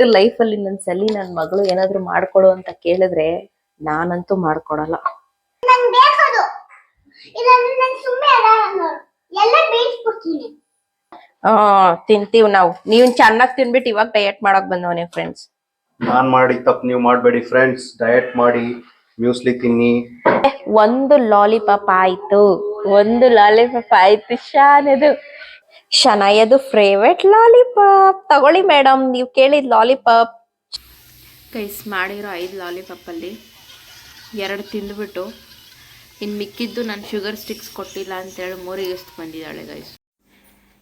ಒಟ್ಟು ಲೈಫಲ್ಲಿ ನನ್ನ ಸಲಿ ನನ್ನ ಮಗಳು ಏನಾದ್ರು ಮಾಡ್ಕೊಡು ಅಂತ ಕೇಳಿದ್ರೆ ನಾನಂತೂ ಮಾಡ್ಕೊಡಲ್ಲ. ನನ್ ಬೇಕದು. ಇಲ್ಲಾಂದ್ರೆ ನನ್ ಸುಮ್ಮನೆ ಅದ ಎಲ್ಲ ಬೇಯಿಸ್ಬಿಡ್ತೀನಿ. ಆ ತಿಂತೀವ್ ನಾವು. ನೀವ್ ಚೆನ್ನಾಗಿ ತಿನ್ಬಿಟ್ಟು ಇವಾಗ ಡಯಟ್ ಮಾಡಕ್ ಬಂದವನೇ ಫ್ರೆಂಡ್ಸ್ ನಾನ್ ಮಾಡಿ ತಪ್ಪು ನೀವು ಮಾಡಬೇಡಿ ಫ್ರೆಂಡ್ಸ್ ಡಯಟ್ ಮಾಡಿ ಮ್ಯೂಸ್ಲಿ ತಿನ್ನಿ. ಒಂದು ಲಾಲಿಪಾಪ್ ಆಯ್ತು. ಒಂದು ಲಾಲಿಪಾಪ್ ಆಯ್ತು ಶಾನದು ಶನಯದು ಫೇವ್ರೆಟ್ ಲಾಲಿಪಾಪ್ ತಗೊಳ್ಳಿ ಮೇಡಮ್ ನೀವು ಕೇಳಿದ ಲಾಲಿಪಾಪ್ ಕೈಸ್ ಮಾಡಿರೋ ಐದು ಲಾಲಿಪಾಪಲ್ಲಿ ಎರಡು ತಿಂದ್ಬಿಟ್ಟು ಇನ್ನು ಮಿಕ್ಕಿದ್ದು ನಾನು ಶುಗರ್ ಸ್ಟಿಕ್ಸ್ ಕೊಟ್ಟಿಲ್ಲ ಅಂತೇಳಿ ಮೂರಿಗೆ ಎಷ್ಟು ಬಂದಿದ್ದಾಳೆ ಗೈಸ್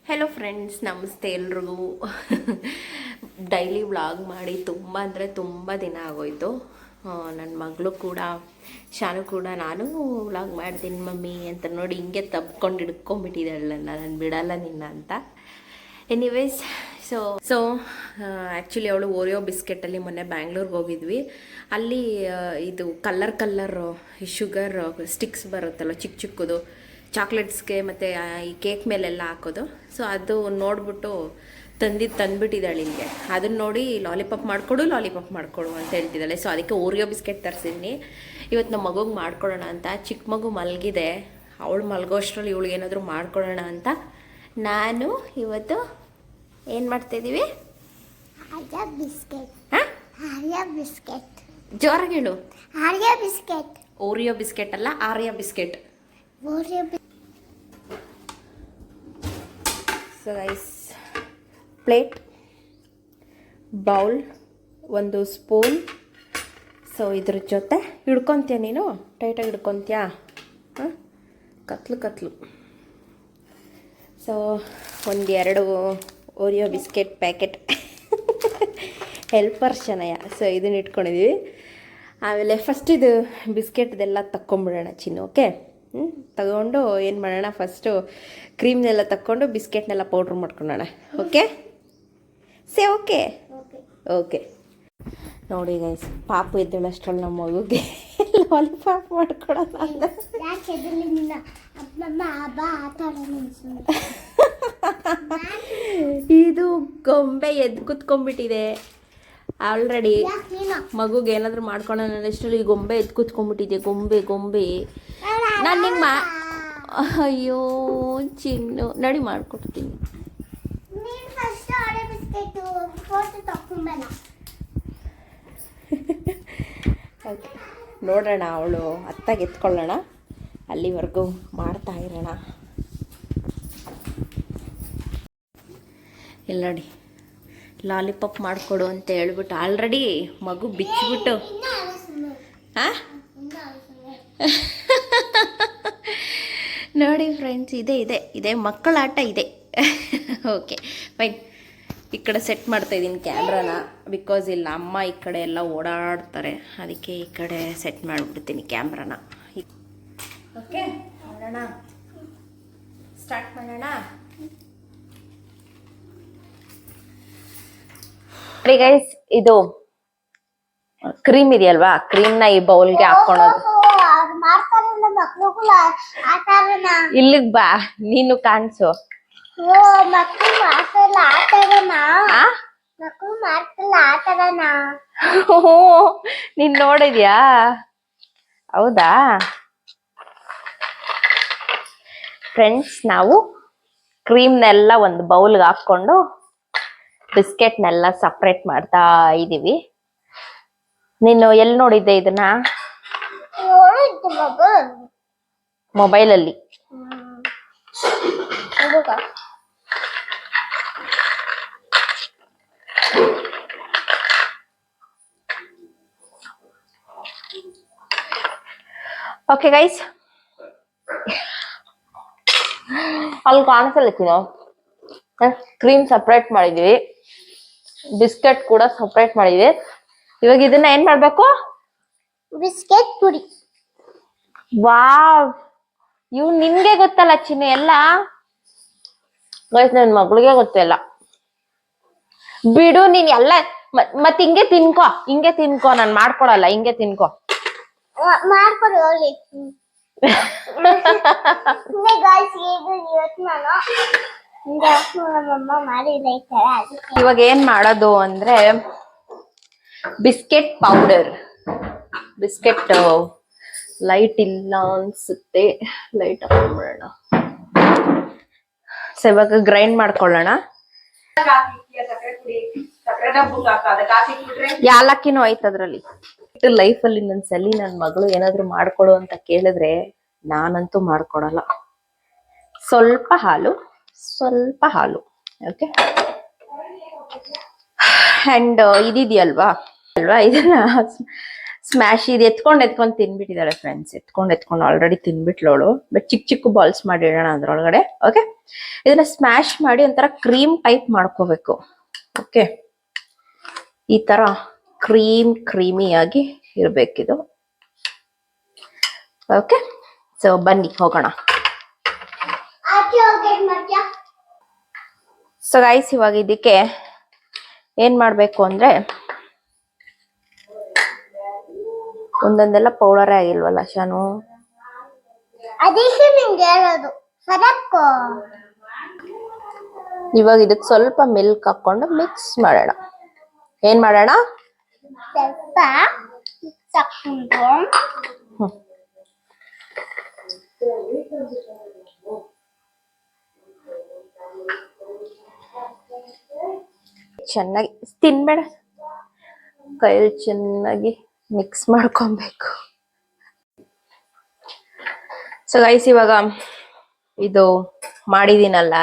ಹೆಲೋ ಫ್ರೆಂಡ್ಸ್ ನಮಸ್ತೆ ಎಲ್ರಿಗೂ. ಡೈಲಿ ವ್ಲಾಗ್ ಮಾಡಿ ತುಂಬ ಅಂದರೆ ತುಂಬ ದಿನ ಆಗೋಯ್ತು. ನನ್ನ ಮಗಳು ಕೂಡ ಶಾನು ಕೂಡ ನಾನು ವ್ಲಾಗ್ ಮಾಡ್ತೀನಿ ಮಮ್ಮಿ ಅಂತ ನೋಡಿ ಹಿಂಗೆ ತಬ್ಕೊಂಡು ಹಿಡ್ಕೊಂಡ್ಬಿಟ್ಟಿದ್ದಾಳೆ ನಾನು ಬಿಡಲ್ಲ ನಿನ್ನ ಅಂತ. ಎನಿವೇಸ್ ಸೊ ಸೊ ಆ್ಯಕ್ಚುಲಿ ಅವಳು ಓರಿಯೋ ಬಿಸ್ಕೆಟಲ್ಲಿ ಮೊನ್ನೆ ಬ್ಯಾಂಗ್ಳೂರ್ಗೆ ಹೋಗಿದ್ವಿ. ಅಲ್ಲಿ ಇದು ಕಲ್ಲರ್ ಕಲ್ಲರ್ ಶುಗರ್ ಸ್ಟಿಕ್ಸ್ ಬರುತ್ತಲ್ಲ, ಚಿಕ್ಕ ಚಿಕ್ಕದು ಚಾಕ್ಲೇಟ್ಸ್ಗೆ ಮತ್ತು ಈ ಕೇಕ್ ಮೇಲೆಲ್ಲ ಹಾಕೋದು. ಸೊ ಅದು ನೋಡ್ಬಿಟ್ಟು ತಂದಿದ್ದು ತಂದ್ಬಿಟ್ಟಿದ್ದಾಳೆ ಇಲ್ಲಿಗೆ ಅದನ್ನ ನೋಡಿ ಲಾಲಿಪಾಪ್ ಮಾಡಿಕೊಡು ಲಾಲಿಪಾಪ್ ಮಾಡಿಕೊಡು ಅಂತ ಹೇಳ್ತಿದ್ದಾಳೆ. ಸೊ ಅದಕ್ಕೆ ಓರಿಯೋ ಬಿಸ್ಕೆಟ್ ತರಿಸಿದ್ನಿ. ಇವತ್ತು ನಮ್ಮ ಮಗುಗೆ ಮಾಡ್ಕೊಡೋಣ ಅಂತ. ಚಿಕ್ಕ ಮಗು ಮಲಗಿದೆ. ಅವಳು ಮಲಗೋಷ್ಟರಲ್ಲಿ ಇವಳಿಗೆ ಏನಾದರೂ ಮಾಡ್ಕೊಡೋಣ ಅಂತ ನಾನು ಇವತ್ತು ಏನು ಮಾಡ್ತಾಯಿದ್ದೀವಿ ಬಿಸ್ಕೆಟ್ ಜೋರಾಗಿ ಹೇಳು. ಆರ್ಯ ಬಿಸ್ಕೆಟ್ ಓರಿಯೋ ಬಿಸ್ಕೆಟ್ ಅಲ್ಲ Arya biscuit Oreo so rice plate bowl ಒಂದು ಸ್ಪೂನ್ ಸೊ ಇದ್ರ ಜೊತೆ ಹಿಡ್ಕೊತೀಯ ನೀನು? ಟೈಟಾಗಿ ಹಿಡ್ಕೊತೀಯಾ? ಹಾಂ? ಕತ್ಲು ಕತ್ಲು. ಸೊ ಒಂದೆರಡು Oreo biscuit packet helper Shanaya so ಇದನ್ನ ಇಟ್ಕೊಂಡಿದ್ದೀವಿ ಆಮೇಲೆ ಫಸ್ಟ್ ಇದು ಬಿಸ್ಕೆಟ್ದೆಲ್ಲ ತಕ್ಕೊಂಬಿಡೋಣ ಚಿನ್ನು ಓಕೆ ಹ್ಞೂ ತಗೊಂಡು ಏನು ಮಾಡೋಣ? ಫಸ್ಟು ಕ್ರೀಮ್ನೆಲ್ಲ ತಕ್ಕೊಂಡು ಬಿಸ್ಕೆಟ್ನೆಲ್ಲ ಪೌಡ್ರ್ ಮಾಡ್ಕೊಳೋಣ ಓಕೆ ಸೇ ಓಕೆ ಓಕೆ ನೋಡಿ ಗೈಸ್ ಪಾಪು ಎದ್ದೇಳಷ್ಟ್ರಲ್ಲಿ ನಮ್ಮ ಮಗುಗೆ ಲಾಲಿಪಾಪ್ ಮಾಡ್ಕೊಡೋಣ ಅಂತ. ಇದು ಗೊಂಬೆ ಎದ್ದು ಕುತ್ಕೊಂಡ್ಬಿಟ್ಟಿದೆ. ಆಲ್ರೆಡಿ ಮಗುಗೆ ಏನಾದರೂ ಮಾಡ್ಕೊಳ್ಳೋಣ ಅಷ್ಟ್ರಲ್ಲಿ ಈ ಗೊಂಬೆ ಎದ್ದು ಕುತ್ಕೊಂಡ್ಬಿಟ್ಟಿದೆ. ಗೊಂಬೆ ಗೊಂಬೆ. ನಾನು ನಿಮ್ಮ ಅಯ್ಯೋ ಚಿನ್ನು. ನಡಿ ಮಾಡ್ಕೊಡ್ತೀನಿ ನೀನು ಫಸ್ಟ್ ಆರ್ಯ ಬಿಸ್ಕೆಟ್ ಫೋಟೋ ತಕೊಂಬಲ್ಲ ಓಕೆ ನೋಡೋಣ ಅವಳು ಅತ್ತಾಗ ಎತ್ಕೊಳ್ಳೋಣ. ಅಲ್ಲಿವರೆಗೂ ಮಾಡ್ತಾ ಇರೋಣ. ಇಲ್ಲ ನೋಡಿ ಲಾಲಿಪಾಪ್ ಮಾಡಿಕೊಡು ಅಂತ ಹೇಳ್ಬಿಟ್ಟು ಆಲ್ರೆಡಿ ಮಗು ಬಿಚ್ಚಿಬಿಟ್ಟು. ಹಾಂ? ನೋಡಿ ಫ್ರೆಂಡ್ಸ್ ಇದೆ ಇದೆ ಇದೆ. ಮಕ್ಕಳ ಆಟ ಇದೆ. ಓಕೆ ಫೈನ್ ಈ ಕಡೆ ಸೆಟ್ ಮಾಡ್ತಾ ಇದ್ದೀನಿ ಕ್ಯಾಮ್ರಾನ. ಬಿಕಾಸ್ ಇಲ್ಲ ಅಮ್ಮ ಈ ಕಡೆ ಎಲ್ಲ ಓಡಾಡ್ತಾರೆ. ಅದಕ್ಕೆ ಈ ಕಡೆ ಸೆಟ್ ಮಾಡಿಬಿಡ್ತೀನಿ ಕ್ಯಾಮ್ರಾನ. ಓಕೆ ಮಾಡೋಣ. ಸ್ಟಾರ್ಟ್ ಮಾಡೋಣ. ಗೈಸ್ ಇದು ಕ್ರೀಮ್ ಇದೆಯಲ್ವಾ? ಕ್ರೀಮ್ನ ಈ ಬೌಲ್ಗೆ ಹಾಕ್ಕೊಳೋದು. ಇಲ್ಲಿಗೆ ಬಾ ನೀನು ಕಾಣಿಸು. ನೀನ್ ನೋಡಿದ್ಯಾ? ಹೌದಾ? ಫ್ರೆಂಡ್ಸ್ ನಾವು ಕ್ರೀಮ್ನೆಲ್ಲ ಒಂದು ಬೌಲ್ಗೆ ಹಾಕ್ಕೊಂಡು ಬಿಸ್ಕೆಟ್ನೆಲ್ಲ ಸಪ್ರೇಟ್ ಮಾಡ್ತಾ ಇದ್ದೀವಿ ನೀನು ಎಲ್ಲಿ ನೋಡಿದ್ದೆ ಇದನ್ನ? ಮೊಬೈಲಲ್ಲಿ. ಓಕೆ ಗೈಸ್ ಅಲ್ಲಿ ಕಾಣಿಸಲ್ಲ ಚಿನ್ನು. ಕ್ರೀಮ್ ಸಪ್ರೇಟ್ ಮಾಡಿದೀವಿ. ಬಿಸ್ಕೆಟ್ ಕೂಡ ಸಪ್ರೇಟ್ ಮಾಡಿದೀವಿ ಇವಾಗ ಇದನ್ನ ಏನ್ ಮಾಡ್ಬೇಕು? ಬಿಸ್ಕೆಟ್ ಪುಡಿ. ವಾವ್ ಇವ್ ನಿಮ್ಗೆ ಗೊತ್ತಲ್ಲ ಚಿನ್ನ ಎಲ್ಲ? ಗೈಸ್ ನನ್ ಮಗಳಿಗೆ ಗೊತ್ತಿಲ್ಲ ಬಿಡು ನೀನ್ ಎಲ್ಲ ಮತ್ ಹಿಂಗೆ ತಿನ್ಕೋ. ಹಿಂಗೆ ತಿನ್ಕೋ. ನಾನ್ ಮಾಡ್ಕೊಡಲ್ಲ ಹಿಂಗೆ ತಿನ್ಕೋ. ಮಾಡ್ಕೊಡು ಇವಾಗ ಏನ್ ಮಾಡೋದು ಅಂದ್ರೆ ಬಿಸ್ಕೆಟ್ ಪೌಡರ್ ಬಿಸ್ಕೆಟ್ ಲೈಟ್ ಇಲ್ಲ ಅನ್ಸುತ್ತೆ. ಲೈಟ್ ಆಫ್ ಮಾಡೋಣ. ಸೊ ಇವಾಗ ಗ್ರೈಂಡ್ ಮಾಡ್ಕೊಳ್ಳೋಣ. ಯಾಲಕ್ಕಿನೂ ಆಯ್ತು ಅದ್ರಲ್ಲಿ. ಲೈಫ್ ಅಲ್ಲಿ ಒಂದ್ಸಲಿ ನನ್ ಮಗಳು ಏನಾದ್ರು ಮಾಡ್ಕೊಡು ಅಂತ ಕೇಳಿದ್ರೆ ನಾನಂತೂ ಮಾಡ್ಕೊಡಲ್ಲ. ಸ್ವಲ್ಪ ಹಾಲು ಸ್ವಲ್ಪ ಹಾಲು ಓಕೆ ಅಂಡ್ ಇದಿದೆಯಲ್ವಾ? ಅಲ್ವಾ? ಇದನ್ನ ಸ್ಮ್ಯಾಶ್ ಇದು ಎತ್ಕೊಂಡು ಎತ್ಕೊಂಡು ತಿನ್ಬಿಟ್ಟಿದ್ದಾಳೆ ಫ್ರೆಂಡ್ಸ್ ಎತ್ಕೊಂಡು ಎತ್ಕೊಂಡು ಆಲ್ರೆಡಿ ತಿನ್ಬಿಟ್ಲೋಳು. ಬಟ್ ಚಿಕ್ಕ ಚಿಕ್ಕ ಬಾಲ್ಸ್ ಮಾಡಿಡೋಣ ಅದ್ರೊಳಗಡೆ ಓಕೆ ಇದನ್ನ ಸ್ಮ್ಯಾಶ್ ಮಾಡಿ ಒಂಥರ ಕ್ರೀಮ್ ಟೈಪ್ ಮಾಡ್ಕೋಬೇಕು ಓಕೆ ಈ ತರ ಕ್ರೀಮ್, ಕ್ರೀಮಿಯಾಗಿ ಇರಬೇಕಿದು. ಓಕೆ ಸೊ ಬನ್ನಿ, ಹೋಗೋಣ. ಸೊ ಗೈಸ್ ಇವಾಗ ಇದಕ್ಕೆ ಏನ್ ಮಾಡ್ಬೇಕು ಅಂದ್ರೆ ಒಂದೊಂದೆಲ್ಲ ಪೌಡರೇ ಆಗಿಲ್ವಲ್ಲ ಶಾನು? ಇವಾಗ ಇದಕ್ಕೆ ಸ್ವಲ್ಪ ಮಿಲ್ಕ್ ಹಾಕೊಂಡು ಮಿಕ್ಸ್ ಮಾಡೋಣ. ಏನ್ ಮಾಡೋಣ? ಸ್ವಲ್ಪ. ಚೆನ್ನಾಗಿ ತಿನ್ಬೇಡ. ಕೈಯಲ್ಲಿ ಚೆನ್ನಾಗಿ ಮಿಕ್ಸ್ ಮಾಡ್ಕೊಬೇಕು. ಸೊ ಗೈಸ್ ಇವಾಗ ಇದು ಮಾಡಿದೀನಲ್ಲ?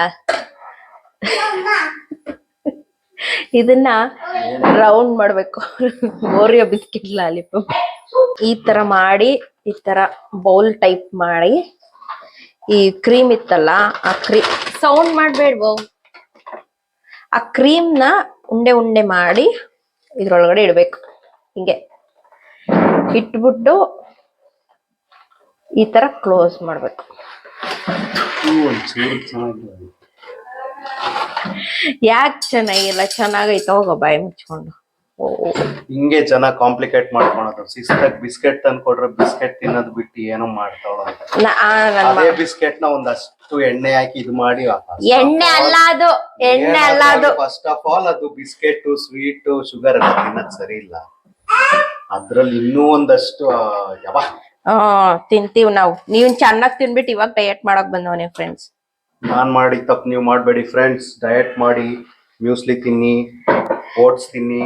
ಇದನ್ನ ರೌಂಡ್ ಮಾಡ್ಬೇಕು. ಓರಿಯೋ ಬಿಸ್ಕಿಟ್ ಲಾಲಿಪಾಪ್ ಈ ತರ ಮಾಡಿ, ಈ ತರ ಬೌಲ್ ಟೈಪ್ ಮಾಡಿ, ಈ ಕ್ರೀಮ್ ಇತ್ತಲ್ಲ, ಆ ಕ್ರೀಮ್ ಸೌಂಡ್ ಮಾಡ್ಬೇಡ್ವೋ. ಆ ಕ್ರೀಮ್ನ ಉಂಡೆ ಉಂಡೆ ಮಾಡಿ ಇದ್ರೊಳಗಡೆ ಇಡ್ಬೇಕು. ಹಿಂಗೆ. ಇಟ್ಬಿಟ್ಟು ಈ ತರ ಕ್ಲೋಸ್ ಮಾಡ್ಬೇಕು. ಯಾಕೆ ಚೆನ್ನಾಗಿಲ್ಲ? ಚೆನ್ನಾಗೈತೆ ಹೋಗೋ ಬಾಯಿ ಮುಚ್ಕೊಂಡು. ಹಿಂಗೆ ಜನ ಕಾಂಪ್ಲಿಕೇಟ್ ಮಾಡ್ಕೊಳೋದು. ಶಿಸ್ತಾಗಿ ಬಿಸ್ಕೆಟ್ ತಂದ್ಕೊಡ್ರೆ ಬಿಸ್ಕೆಟ್ ತಿನ್ನೋದ್ ಬಿಟ್ಟು ಏನೋ ಮಾಡ್ತಾವ ಅದೇ ಬಿಸ್ಕೆಟ್ನ ಒಂದಷ್ಟು ಎಣ್ಣೆ ಹಾಕಿ ಇದು ಮಾಡಿ ಎಣ್ಣೆ ಅಲ್ಲ ಅದು ಎಣ್ಣೆ ಅಲ್ಲ ಅದು ಫಸ್ಟ್ ಆಫ್ ಆಲ್ ಅದು ಬಿಸ್ಕೆಟ್ ಸ್ವೀಟ್ ಶುಗರ್ ಎಲ್ಲ ತಿನ್ನೋದ್ ಸರಿ ಇಲ್ಲ. ಅದ್ರಲ್ಲಿ ಇನ್ನೂ ಒಂದಷ್ಟು ಯವ. ಹಾ ತಿಂತೀವ್ ನಾವು. ನೀವ್ ಚೆನ್ನಾಗ್ ತಿನ್ಬಿಟ್ಟು ಇವಾಗ ಡಯಟ್ ಮಾಡಕ್ ಬಂದವನೇ ಫ್ರೆಂಡ್ಸ್ ನಾನ್ ಮಾಡಿ ತಪ್ಪು ನೀವು ಮಾಡಬೇಡಿ ಫ್ರೆಂಡ್ಸ್ ಡಯಟ್ ಮಾಡಿ ಮ್ಯೂಸ್ಲಿ ತಿನ್ನಿ ಓಟ್ಸ್ ತಿನ್ನಿ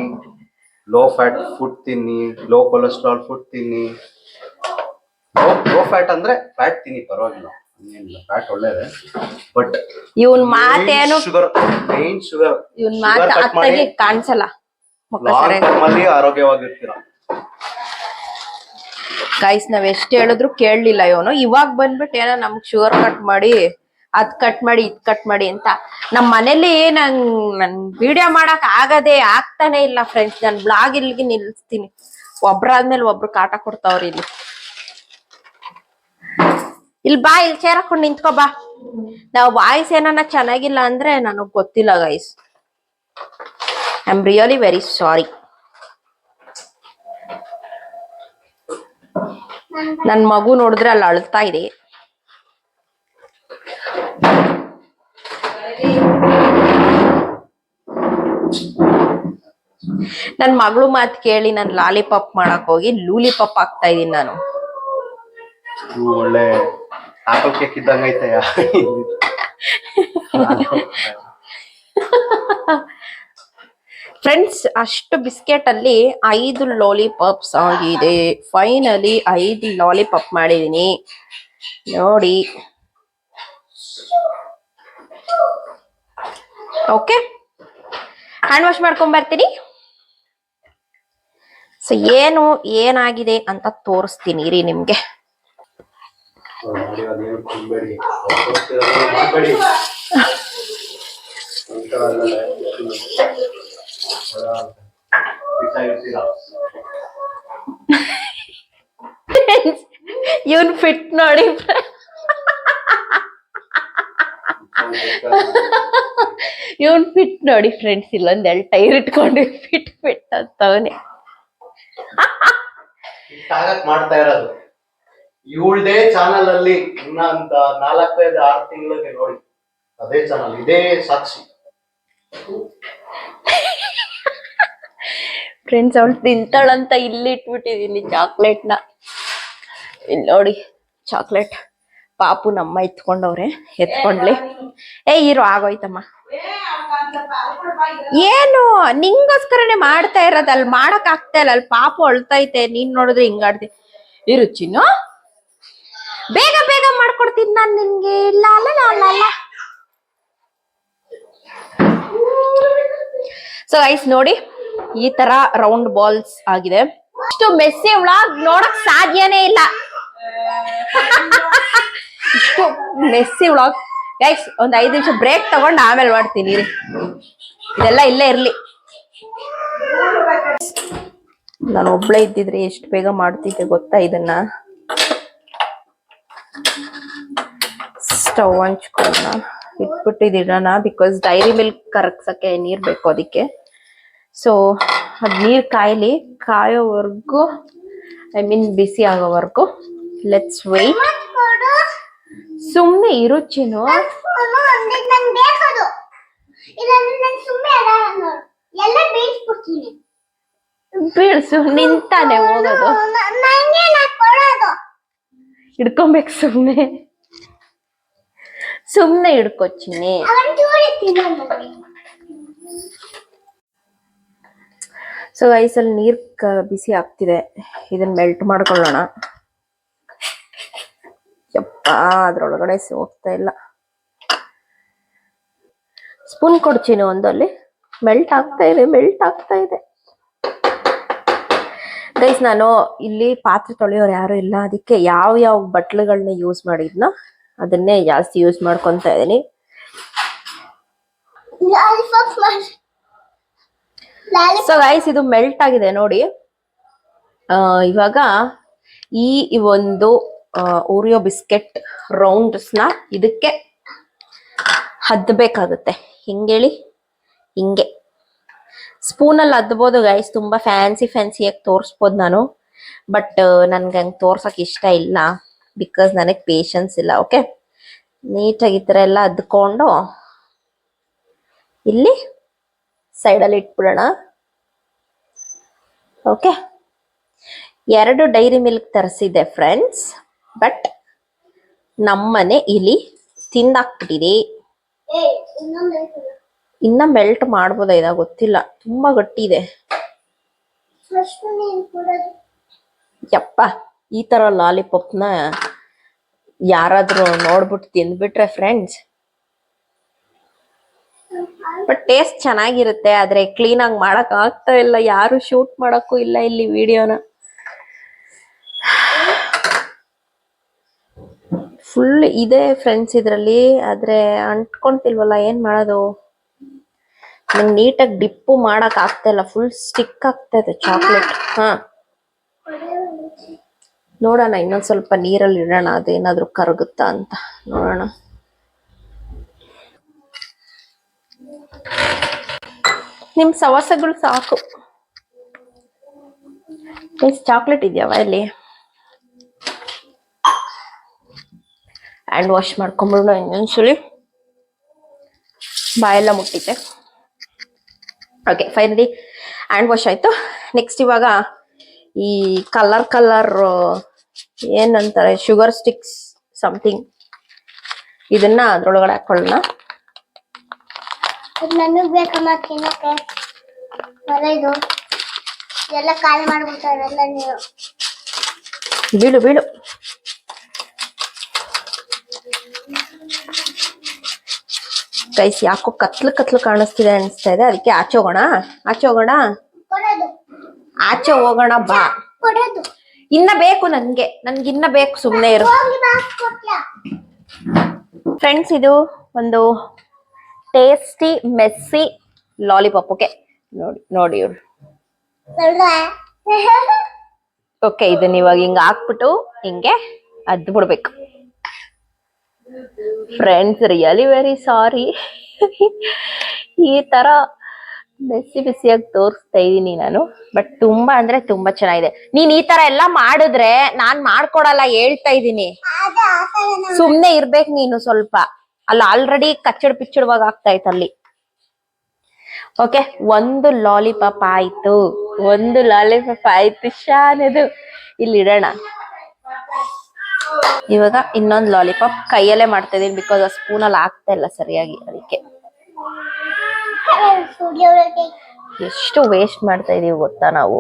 ಲೋ ಫ್ಯಾಟ್ ಫುಡ್ ತಿನ್ನಿ ಲೋ ಕೊಲೆಸ್ಟ್ರಾಲ್ ಫುಡ್ ತಿನ್ನಿ. ಲೋ ಲೋ ಫ್ಯಾಟ್ ಅಂದ್ರೆ ಫ್ಯಾಟ್ ತಿನ್ನಿ ಪರವಾಗಿಲ್ಲ. ಫ್ಯಾಟ್ ಒಳ್ಳೇದೆ. ಬಟ್ ಇವನ್ ಮಾತೇನು ಶುಗರ್ ಮೇನ್ ಶುಗರ್ ಇವನ್ ಮಾತೆ ಅತ್ತಾಗಿ ಕಾಣಿಸಲ್ಲ ಲಾಂಗ್ ಆರೋಗ್ಯವಾಗಿರ್ತೀರ. ಗೈಸ್ ನಾವ್ ಎಷ್ಟ್ ಹೇಳಿದ್ರು ಕೇಳಲಿಲ್ಲ ಇವನು. ಇವಾಗ ಬಂದ್ಬಿಟ್ಟು ಏನೋ ನಮ್ಗೆ ಶುಗರ್ ಕಟ್ ಮಾಡಿ ಅದ್ ಕಟ್ ಮಾಡಿ, ಇದ್ ಕಟ್ ಮಾಡಿ ಅಂತ. ನಮ್ ಮನೇಲಿ ನಂಗ್, ನನ್ ವಿಡಿಯೋ ಮಾಡಕ್ ಆಗದೆ ಆಗ್ತಾನೆ ಇಲ್ಲ ಫ್ರೆಂಡ್ಸ್ ನನ್ ಬ್ಲಾಗ್ ಇಲ್ಲಿಗೆ ನಿಲ್ಸ್ತೀನಿ. ಒಬ್ರಾದ್ಮೇಲೆ ಒಬ್ರು ಕಾಟ ಕೊಡ್ತಾವ್ರಿ ಇಲ್ಲಿ. ಇಲ್ಲಿ ಬಾ ಇಲ್ಲಿ ಚೇರ್ ಹಾಕೊಂಡು ನಿಂತ್ಕೋ ಬಾ. ನಾವ್ ವಾಯ್ಸ್ ಏನಾನ ಚೆನ್ನಾಗಿಲ್ಲ ಅಂದ್ರೆ ನನಗ್ ಗೊತ್ತಿಲ್ಲ guys I am really very sorry ನನ್ ಮಗು ನೋಡಿದ್ರೆ ಅಲ್ಲಿ ಅಳ್ತಾ ಇದೆ. ನನ್ ಮಗಳು ಮಾತ್ ಕೇಳಿ ನಾನು ಲಾಲಿಪಾಪ್ ಮಾಡಕ್ ಹೋಗಿ ಲೂಲಿಪಾಪ್ ಆಗ್ತಾ ಇದೀನಿ ನಾನು. ಒಳ್ಳೆ ಆಪಲ್ ಕೇಕ್ ಇದ್ದಂಗ ಫ್ರೆಂಡ್ಸ್ ಅಷ್ಟು ಬಿಸ್ಕೆಟ್ ಅಲ್ಲಿ ಐದು ಲಾಲಿಪಾಪ್ಸ್ ಆಗಿದೆ. ಫೈನಲಿ ಐದು ಲಾಲಿಪಾಪ್ ಮಾಡಿದೀನಿ ನೋಡಿ. ಓಕೆ ಹ್ಯಾಂಡ್ ವಾಶ್ ಮಾಡ್ಕೊಂಡ್ ಬರ್ತೀನಿ. ಸೊ ಏನು, ಏನಾಗಿದೆ ಅಂತ ತೋರಿಸ್ತೀನಿ ರೀ ನಿಮ್ಗೆ. ಇವನ್ ಫಿಟ್ ನೋಡಿ ಇವನ್ ಫಿಟ್ ನೋಡಿ ಫ್ರೆಂಡ್ಸ್ ಇಲ್ಲೊಂದ್ ಎರಡು ಟೈರ್ ಇಟ್ಕೊಂಡು ಫಿಟ್ ಫಿಟ್ ಅಂತವನೆ ಮಾಡ್ತಾ ಇರೋದು. ಇವಳದೇ ಚಾನಲ್ ಅಲ್ಲಿ ಇನ್ನ ಅಂತ ನಾಲ್ಕೈದು ಆರು ತಿಂಗಳಿಗೆ ನೋಡಿ. ಅದೇ ಚಾನಲ್ ಇದೇ ಸಾಕ್ಷಿ. ಫ್ರೆಂಡ್ಸ್ ಅವಳು ತಿಂತಾಳಂತ ಇಲ್ಲಿ ಇಟ್ಬಿಟ್ಟಿದೀನಿ ಚಾಕ್ಲೇಟ್ನ ಇಲ್ಲಿ ನೋಡಿ ಚಾಕ್ಲೇಟ್ ಪಾಪು ನಮ್ಮ ಎತ್ಕೊಂಡವ್ರೆ, ಎತ್ಕೊಂಡ್ಲಿ. ಏ, ಇರು, ಆಗೋಯ್ತಮ್ಮ. ಏನು, ನಿಂಗೋಸ್ಕರನೇ ಮಾಡ್ತಾ ಇರೋದು, ಅಲ್ಲಿ ಮಾಡಕ್ ಆಗ್ತಾ ಇಲ್ಲ, ಅಲ್ಲಿ ಪಾಪು ಅಳ್ತೈತೆ, ನೀನ್ ನೋಡಿದ್ರೆ ಹಿಂಗಾಡ್ತಿ ಇರು, ಚಿನ್ನು. ಬೇಗ ಬೇಗ ಮಾಡ್ಕೊಡ್ತೀನಿ ನಾನ್ ನಿನ್ಗೆ. ಇಲ್ಲ ಅಲ್ಲ ಅಲ್ಲ ಅಲ್ಲ ಸೊ ಐಸ್ ನೋಡಿ, ಈ ತರ ರೌಂಡ್ ಬಾಲ್ಸ್ ಆಗಿದೆ. ಇಷ್ಟು ಮೆಸ್ಸಿ ವ್ಲಾಗ್ ನೋಡಕ್ ಸಾಧ್ಯನೇ ಇಲ್ಲ. ಇಷ್ಟು ಮೆಸ್ಸಿ ವ್ಲಾಗ್ ಗೈಸ್ ಒಂದ್ ಐದು ನಿಮಿಷ ಬ್ರೇಕ್ ತಗೊಂಡ್ ಆಮೇಲೆ ಮಾಡ್ತೀನಿ ಇದೆಲ್ಲ ಇಲ್ಲೇ ಇರ್ಲಿ. ನಾನು ಒಬ್ಳೆ ಇದ್ದಿದ್ರೆ ಎಷ್ಟು ಬೇಗ ಮಾಡ್ತಿದ್ದೆ ಗೊತ್ತಾ ಇದನ್ನ? ಸ್ಟವ್ ಹಂಚ್ಕೊಳ್ಳೋಣ ಇಟ್ಬಿಟ್ಟಿದಿಡೋಣ ಬಿಕಾಸ್ ಡೈರಿ ಮಿಲ್ಕ್ ಕರಗ್ಸಕ್ಕೆ ನೀರು ಬೇಕು ಅದಕ್ಕೆ. ಸೊ ಅದು ನೀರು ಕಾಯಲಿ ಕಾಯೋವರೆಗೂ ಐ ಮೀನ್ ಬಿಸಿ ಆಗೋವರೆಗೂ ಲೆಟ್ಸ್ ವೆಯ್ಟ್ ಸುಮ್ನೆ ಇರು ಚಿನ್ನು ಸುಮ್ಮನೆ ಬೀಳ್ಸು ನಿಂತಾನೆ ಹೋಗೋದು. ಸುಮ್ಮನೆ ಹಿಡ್ಕೊಬೇಕು ಸುಮ್ನೆ. ಸುಮ್ನೆ ಹಿಡ್ಕೊ ಚಿನ್ನಿ ಸೊ ಐಸಲ್ಲಿ ನೀರು ಬಿಸಿ ಆಗ್ತಿದೆ. ಇದನ್ನ ಮೆಲ್ಟ್ ಮಾಡ್ಕೊಳ್ಳೋಣ. ಅದ್ರೊಳಗಡೆ ಹೋಗ್ತಾ ಇಲ್ಲ. ಸ್ಪೂನ್ ಕೊಡ್ತೀನಿ ಒಂದಲ್ಲಿ. ಮೆಲ್ಟ್ ಆಗ್ತಾ ಇದೆ ಮೆಲ್ಟ್ ಆಗ್ತಾ ಇದೆ. ಗೈಸ್ ನಾನು ಇಲ್ಲಿ ಪಾತ್ರೆ ತೊಳೆಯೋರು ಯಾರು ಇಲ್ಲ. ಅದಕ್ಕೆ ಯಾವ ಯಾವ ಬಟ್ಲುಗಳನ್ನ ಯೂಸ್ ಮಾಡಿದ್ನ ಅದನ್ನೇ ಜಾಸ್ತಿ ಯೂಸ್ ಮಾಡ್ಕೊಂತ ಇದೀನಿ ಸೊ ಗೈಸ್ ಇದು ಮೆಲ್ಟ್ ಆಗಿದೆ ನೋಡಿ. ಇವಾಗ ಈ ಒಂದು ಓರಿಯೋ ಬಿಸ್ಕೆಟ್ ರೌಂಡ್ಸ್ನ ಇದಕ್ಕೆ ಹದ್ಬೇಕಾಗುತ್ತೆ. ಹಿಂಗೇಳಿ ಹಿಂಗೆ. ಸ್ಪೂನಲ್ಲಿ ಹದ್ಬೋದು ಗೈಸ್ ತುಂಬ ಫ್ಯಾನ್ಸಿ ಫ್ಯಾನ್ಸಿಯಾಗಿ ತೋರಿಸ್ಬೋದು ನಾನು. ಬಟ್ ನನ್ಗೆ ಹಂಗೆ ತೋರ್ಸೋಕೆ ಇಷ್ಟ ಇಲ್ಲ. ಬಿಕಾಸ್ ನನಗೆ ಪೇಷನ್ಸ್ ಇಲ್ಲ ಓಕೆ ನೀಟಾಗಿ ಈ ಥರ ಎಲ್ಲ ಹದ್ಕೊಂಡು ಇಲ್ಲಿ ಸೈಡಲ್ಲಿ ಇಟ್ಬಿಡೋಣ. ಓಕೆ ಎರಡು ಡೈರಿ ಮಿಲ್ಕ್ ತರಿಸಿದೆ ಫ್ರೆಂಡ್ಸ್ ಬಟ್ ನಮ್ಮನೆ ಇಲ್ಲಿ ತಿಂದಾಕ್ಬಿಟ್ಟಿದೆ. ಇನ್ನ ಮೆಲ್ಟ್ ಮಾಡ್ಬೋದ ಇದ ಗೊತ್ತಿಲ್ಲ. ತುಂಬಾ ಗಟ್ಟಿ ಇದೆ ಯಪ್ಪ ಈ ತರ ಲಾಲಿಪಾಪ್ನ ಯಾರಾದ್ರೂ ನೋಡ್ಬಿಟ್ಟು ತಿಂದ್ಬಿಟ್ರೆ ಫ್ರೆಂಡ್ಸ್ ಬಟ್ ಟೇಸ್ಟ್ ಚೆನ್ನಾಗಿರುತ್ತೆ ಆದ್ರೆ ಕ್ಲೀನ್ ಆಗಿ ಮಾಡಕ್ ಆಗ್ತಾ ಇಲ್ಲ. ಯಾರು ಶೂಟ್ ಮಾಡಕ್ಕೂ ಇಲ್ಲ ಇಲ್ಲಿ ವಿಡಿಯೋನ ಫುಲ್ ಇದೆ ಫ್ರೆಂಡ್ಸ್ ಇದರಲ್ಲಿ, ಆದ್ರೆ ಅಂಟ್ಕೊಂತಿಲ್ವಲ್ಲ, ಏನ್ ಮಾಡೋದು? ನಂಗೆ ನೀಟಾಗಿ ಡಿಪ್ಪು ಮಾಡಕ್ ಆಗ್ತಾ ಫುಲ್ ಸ್ಟಿಕ್ ಆಗ್ತಾ ಇದೆ ಚಾಕ್ಲೇಟ್ ಹಾ. ನೋಡೋಣ, ಇನ್ನೊಂದ್ ಸ್ವಲ್ಪ ನೀರಲ್ಲಿ ಇಡೋಣ, ಅದೇನಾದ್ರೂ ಕರಗುತ್ತಾ ಅಂತ. ನೋಡೋಣ. ನಿಮ್ ಸವಾಸಗಳು ಸಾಕು. ಚಾಕ್ಲೇಟ್ ಇದೆಯವ ಇಲ್ಲಿ? ಹ್ಯಾಂಡ್ ವಾಶ್ ಮಾಡ್ಕೊಂಬಿಡೋಣ ಇನ್ನೊಂದ್ಸಲಿ ಬಾಯೆಲ್ಲ ಮುಟ್ಟಿದೆ ಓಕೆ ಫೈನಲಿ ಹ್ಯಾಂಡ್ ವಾಶ್ ಆಯಿತು. ನೆಕ್ಸ್ಟ್ ಇವಾಗ ಈ ಕಲರ್ ಕಲರ್ ಏನಂತಾರೆ ಶುಗರ್ ಸ್ಟಿಕ್ಸ್ ಸಮಥಿಂಗ್ ಇದನ್ನ ಅದ್ರೊಳಗಡೆ ಹಾಕೊಳ್ಳೋಣ. ನನಗ್ ಬೇಕಮ್ಮ ತಿನ್ನಕ್ಕೆ. ಎಲ್ಲ ಖಾಲಿ ಮಾಡ್ಬಿಡ್ತಾರಲ್ಲ ನೀವು ಬೀಳು ಬೀಳು. ಗೈಸ್ ಯಾಕೋ ಕತ್ಲು ಕತ್ಲು ಕಾಣಿಸ್ತಿದೆ ಅನಿಸ್ತಾ ಇದೆ. ಅದಕ್ಕೆ ಆಚೆ ಹೋಗೋಣ. ಆಚೆ ಹೋಗೋಣ? ಆಚೆ ಹೋಗೋಣ ಬಾ. ಇನ್ನ ಬೇಕು ನನ್ಗೆ. ನನ್ಗೆ ಇನ್ನ ಬೇಕು ಸುಮ್ನೆ ಇರು. ಫ್ರೆಂಡ್ಸ್ ಇದು ಒಂದು ಟೇಸ್ಟಿ ಮೆಸ್ಸಿ ಲಾಲಿಪಾಪ್ ಓಕೆ ನೋಡಿ ನೋಡಿ ಇವ್ರು. ಓಕೆ ಇದನ್ನ ಇವಾಗ ಹಿಂಗ ಹಾಕ್ಬಿಟ್ಟು ಹಿಂಗೆ ಅದ್ ಬಿಡ್ಬೇಕು ಫ್ರೆಂಡ್ಸ್ ರಿಯಲಿ ವೆರಿ ಸಾರಿ ಈ ತರ ಬಿಸಿ ಬಿಸಿಯಾಗಿ ತೋರಿಸ್ತಾ ಇದ್ದೀನಿ ನಾನು. ಬಟ್ ತುಂಬಾ ಅಂದ್ರೆ ತುಂಬಾ ಚೆನ್ನಾಗಿದೆ. ನೀನ್ ಈ ತರ ಎಲ್ಲ ಮಾಡಿದ್ರೆ ನಾನ್ ಮಾಡ್ಕೊಡಲ್ಲ, ಹೇಳ್ತಾ ಇದ್ದೀನಿ ಸುಮ್ನೆ ಇರ್ಬೇಕು ನೀನು ಸ್ವಲ್ಪ. ಅಲ್ಲ ಆಲ್ರೆಡಿ ಕಚ್ಚಡ್ ಪಿಚ್ಚಡವಾಗ ಆಗ್ತಾ ಅಲ್ಲಿ. ಓಕೆ ಒಂದು ಲಾಲಿಪಾಪ್ ಆಯ್ತು. ಒಂದು ಲಾಲಿಪಾಪ್ ಆಯ್ತು ಶಾನದು ಇಲ್ಲಿ ಇಡೋಣ. ಇವಾಗ ಇನ್ನೊಂದು ಲಾಲಿಪಾಪ್ ಕೈಯಲ್ಲೇ ಮಾಡ್ತಾ ಇದೀನಿ ಬಿಕಾಸ್ ಆ ಸ್ಪೂನಲ್ಲಿ ಆಗ್ತಾ ಇಲ್ಲ ಸರಿಯಾಗಿ ಅದಕ್ಕೆ. ಎಷ್ಟು ವೇಸ್ಟ್ ಮಾಡ್ತಾ ಇದೀವಿ ಗೊತ್ತಾ ನಾವು.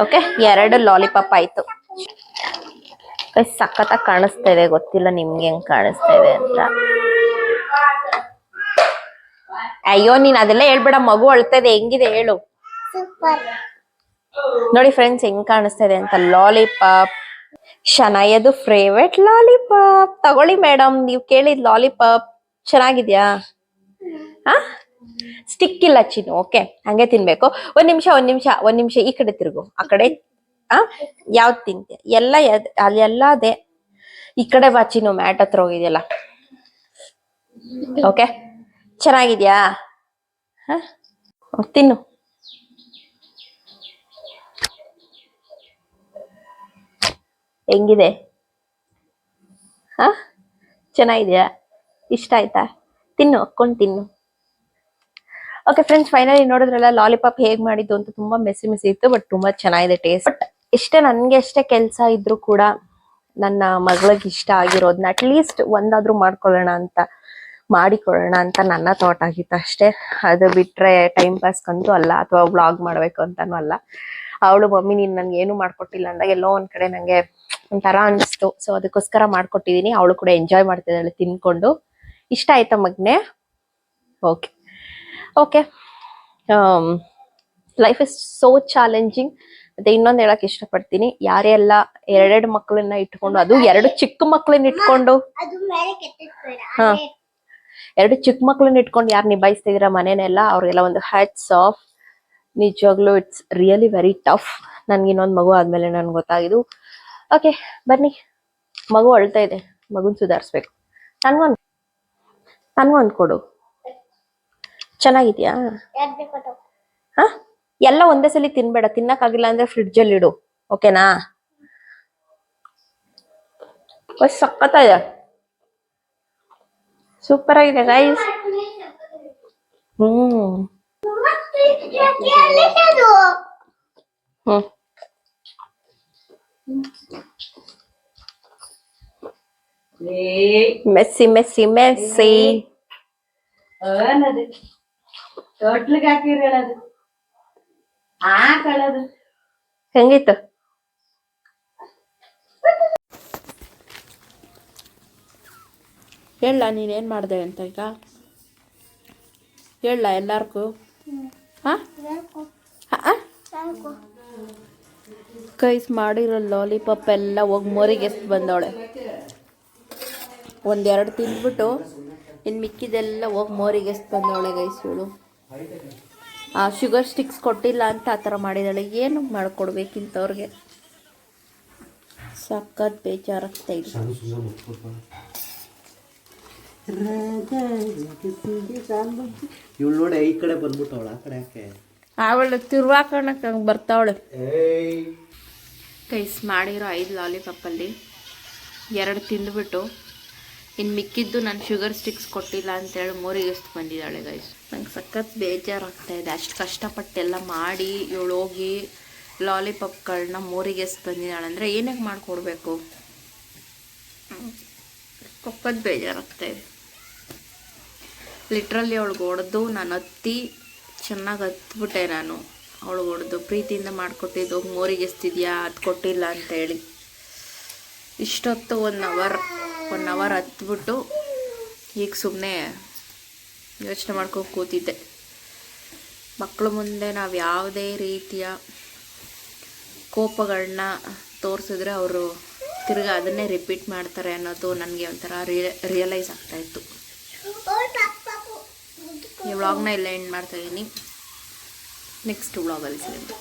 ಓಕೆ ಎರಡು ಲಾಲಿಪಾಪ್ ಆಯ್ತು. ಸಖತ್ತಾಗಿ ಕಾಣಿಸ್ತಾ ಇದೆ ಗೊತ್ತಿಲ್ಲ ನಿಮ್ಗೆ ಹೆಂಗ್ ಕಾಣಿಸ್ತಾ ಇದೆ ಅಂತ. ಅಯ್ಯೋ ನೀನ್ ಅದೆಲ್ಲ ಹೇಳ್ಬೇಡ ಮಗು ಅಳ್ತಾ ಇದೆ ಹೆಂಗಿದೆ ಹೇಳು. ನೋಡಿ ಫ್ರೆಂಡ್ಸ್ ಹೆಂಗ್ ಕಾಣಿಸ್ತಾ ಇದೆ ಅಂತ ಲಾಲಿಪಾಪ್ ಶನಾಯದು ಫೇವ್ರೆಟ್ ಲಾಲಿಪಾಪ್ ತಗೊಳ್ಳಿ ಮೇಡಮ್ ನೀವು ಕೇಳಿದ್ ಲಾಲಿಪಾಪ್ ಚೆನ್ನಾಗಿದ್ಯಾ? ಹಾ? ಸ್ಟಿಕ್ ಇಲ್ಲ ಚಿನ್ನು ಓಕೆ ಹಂಗೆ ತಿನ್ಬೇಕು. ಒಂದ್ ನಿಮಿಷ ಒಂದ್ ನಿಮಿಷ ಒಂದ್ ನಿಮಿಷ ಈ ಕಡೆ ತಿರುಗು. ಆ ಕಡೆ ಆ? ಯಾವ್ದು ತಿಂತೆ ಎಲ್ಲ ಅಲ್ಲೆಲ್ಲ ಅದೇ. ಈ ಕಡೆ ಬಾ ಚಿನ್ನು ಮ್ಯಾಟ್ ಹತ್ರ ಹೋಗಿದ್ಯಲ್ಲ. ಓಕೆ ಚೆನ್ನಾಗಿದ್ಯಾ? ಹಾ? ತಿನ್ನು. ಹೆಂಗಿದೆ? ಹಾ? ಚೆನ್ನಾಗಿದೆಯಾ? ಇಷ್ಟ ಆಯ್ತಾ? ತಿನ್ನು ಹಾಕೊಂಡು ತಿನ್ನು. ಓಕೆ ಫ್ರೆಂಡ್ಸ್ ಫೈನಲಿ ನೋಡಿದ್ರಲ್ಲ ಲಾಲಿಪಾಪ್ ಹೇಗೆ ಮಾಡಿದ್ದು ಅಂತ ತುಂಬಾ ಮೆಸಿ ಮೆಸಿ ಇತ್ತು ಬಟ್ ತುಂಬಾ ಚೆನ್ನಾಗಿದೆ ಟೇಸ್ಟ್ ಬಟ್ ಇಷ್ಟೇ ನನಗೆ ಅಷ್ಟೇ ಕೆಲಸ ಇದ್ರೂ ಕೂಡ ನನ್ನ ಮಗಳಿಗೆ ಇಷ್ಟ ಆಗಿರೋದನ್ನ ಅಟ್ಲೀಸ್ಟ್ ಒಂದಾದ್ರೂ ಮಾಡ್ಕೊಳ್ಳೋಣ ಅಂತ ಮಾಡಿಕೊಳ್ಳೋಣ ಅಂತ ನನ್ನ ಥಾಟ್ ಆಗಿತ್ತು ಅಷ್ಟೇ. ಅದು ಬಿಟ್ರೆ ಟೈಮ್ ಪಾಸ್ ಕಂತೂ ಅಲ್ಲ ಅಥವಾ ವ್ಲಾಗ್ ಮಾಡಬೇಕು ಅಂತಾನು ಅಲ್ಲ. ಅವಳು ಮಮ್ಮಿ ನೀನ್ ನನ್ಗೆ ಏನು ಮಾಡ್ಕೊಟ್ಟಿಲ್ಲ ಅಂದಾಗ ಎಲ್ಲೋ ಒಂದ್ ಕಡೆ ನಂಗೆ ಒಂಥರ ಅನಿಸ್ತು. ಸೊ ಅದಕ್ಕೋಸ್ಕರ ಮಾಡ್ಕೊಟ್ಟಿದೀನಿ. ಅವಳು ಕೂಡ ಎಂಜಾಯ್ ಮಾಡ್ತಿದ್ದಾಳೆ ತಿನ್ಕೊಂಡು. ಇಷ್ಟ ಆಯ್ತಾ ಮಗ್ನೆ? Okay okay life is so challenging ಮತ್ತೆ ಇನ್ನೊಂದು ಹೇಳಕ್ ಇಷ್ಟಪಡ್ತೀನಿ. ಯಾರೆಲ್ಲ ಎರಡೆರಡು ಮಕ್ಕಳನ್ನ ಇಟ್ಕೊಂಡು ಅದು ಎರಡು ಚಿಕ್ಕ ಮಕ್ಕಳನ್ನ ಇಟ್ಕೊಂಡು. ಹಾ. ಎರಡು ಚಿಕ್ಕ ಮಕ್ಕಳನ್ನ ಇಟ್ಕೊಂಡು ಯಾರು ನಿಭಾಯಿಸ್ತಿದ್ರ ಮನೇನೆಲ್ಲ ಅವ್ರಿಗೆಲ್ಲ ಒಂದು ಹ್ಯಾಟ್ಸ್ ಆಫ್ ನಿಜವಾಗ್ಲೂ ಇಟ್ಸ್ ರಿಯಲಿ ವೆರಿ ಟಫ್ ನನ್ಗೆ ಇನ್ನೊಂದು ಮಗು ಆದ್ಮೇಲೆ ನನ್ಗೆ ಗೊತ್ತಾಗಿದ್ದು. ಓಕೆ ಬನ್ನಿ. ಮಗು ಅಳ್ತಾ ಇದೆ. ಮಗುನ್ ಸುಧಾರಿಸ್ಬೇಕು. ನನ್ಗೊಂದು ನನ್ಗೊಂದು ಕೊಡು. ಚೆನ್ನಾಗಿದ್ಯಾ? ಹಾ? ಎಲ್ಲ ಒಂದೇ ಸಲ ತಿನ್ಬೇಡ. ತಿನ್ನಕ್ಕಾಗಿಲ್ಲ ಅಂದ್ರೆ ಫ್ರಿಡ್ಜ್ ಅಲ್ಲಿ ಇಡು ಓಕೆನಾ ಇದೆ ಸೂಪರ್ ಆಗಿದೆ ಗೈಸ್ ಹ್ಮ್? ಹ್ಮ್. Messy messy messy. ಅವನದು ತೊಟ್ಲಿಗೆ ಹಾಕಿರಿ ಆ ಕಳದು? ಹೆಂಗಿತ್ತು? ಹೇಳ ನೀನೇನು ಮಾಡಿದೆ ಅಂತ ಈಗ? ಹೇಳ ಎಲ್ಲರಿಗೂ. ಹಾಂ. ಕೈಸ್ ಮಾಡಿರೋ ಲಾಲಿಪಾಪ್ ಎಲ್ಲ ಹೋಗಿ ಮೋರಿಗೆ ಎಸ್ದು ಬಂದವಳೆ. ಒಂದೆರಡು ತಿಂದ್ಬಿಟ್ಟು ಇನ್ನು ಮಿಕ್ಕಿದೆಲ್ಲ ಹೋಗಿ ಮೋರಿಗೆ ಎಸ್ದು ಬಂದವಳೆ ಗೈಸ್ ಇವಳು. ಆ ಶುಗರ್ ಸ್ಟಿಕ್ಸ್ ಕೊಟ್ಟಿಲ್ಲ ಅಂತ ಆ ಥರ ಮಾಡಿದಾಳೆ. ಏನು ಮಾಡ್ಕೊಡ್ಬೇಕಿಂತವ್ರಿಗೆ ಸಖತ್ ಬೇಜಾರಾಗ್ತಾ ಇದೆ. ಇವಳು ನೋಡಿ ಈ ಕಡೆ ಬಂದ್ಬಿಟ್ಟವಳ ಆ ಕಡೆ ಯಾಕೆ? ಅವಳು ತಿರ್ವಾಕಣಕ್ಕೆ ಹಂಗೆ ಬರ್ತಾವಳೆ. ಏಯ್. ಕೈಸ್ ಮಾಡಿರೋ ಐದು ಲಾಲಿಪಾಪಲ್ಲಿ ಎರಡು ತಿಂದ್ಬಿಟ್ಟು ಇನ್ನು ಮಿಕ್ಕಿದ್ದು ನಾನು ಶುಗರ್ ಸ್ಟಿಕ್ಸ್ ಕೊಟ್ಟಿಲ್ಲ ಅಂತೇಳಿ ಮೂರಿಗೆ ಎಷ್ಟು ಬಂದಿದ್ದಾಳೆ ಗೈಸ್ ನಂಗೆ ಸಖತ್ ಬೇಜಾರಾಗ್ತಾ ಇದೆ. ಅಷ್ಟು ಕಷ್ಟಪಟ್ಟೆಲ್ಲ ಮಾಡಿ ಇವಳು ಹೋಗಿ ಲಾಲಿಪಾಪ್ಗಳನ್ನ ಮೂರಿಗೆ ಎಷ್ಟು ಬಂದಿದ್ದಾಳೆ ಅಂದರೆ ಏನಕ್ಕೆ ಮಾಡಿಕೊಡ್ಬೇಕು? ಕೊಕ್ಕದ್ದು ಬೇಜಾರಾಗ್ತಾ ಇದೆ. ಲಿಟ್ರಲಿ ಅವಳಿಗೆ ಹೊಡೆದು ನಾನು ಹತ್ತಿ ಚೆನ್ನಾಗಿ ಹತ್ಬಿಟ್ಟೆ ನಾನು. ಅವಳಿಗೆ ಹೊಡೆದು ಪ್ರೀತಿಯಿಂದ ಮಾಡಿಕೊಟ್ಟಿದ್ದು ಹೋಗಿ ಮೋರಿಗೆ ಎಸ್ತಿದ್ಯಾ? ಅದು ಕೊಟ್ಟಿಲ್ಲ ಅಂತೇಳಿ ಇಷ್ಟೊತ್ತು ಒನ್ ಅವರ್ ಒನ್ ಅವರ್ ಹತ್ಬಿಟ್ಟು ಈಗ ಸುಮ್ಮನೆ ಯೋಚನೆ ಮಾಡ್ಕೊಂಡು ಕೂತಿದ್ದೆ. ಮಕ್ಕಳು ಮುಂದೆ ನಾವು ಯಾವುದೇ ರೀತಿಯ ಕೋಪಗಳನ್ನ ತೋರಿಸಿದ್ರೆ ಅವರು ತಿರ್ಗಿ ಅದನ್ನೇ ರಿಪೀಟ್ ಮಾಡ್ತಾರೆ ಅನ್ನೋದು ನನಗೆ ಒಂಥರ ರಿಯ ರಿಯಲೈಸ್ ಆಗ್ತಾಯಿತ್ತು. ಈ ವ್ಲಾಗ್ನ ಎಲ್ಲ ಎಂಡ್ ಮಾಡ್ತಾ ಇದ್ದೀನಿ ನೆಕ್ಸ್ಟ್ ವ್ಲಾಗಲ್ಲಿ ಸಿಗೋದು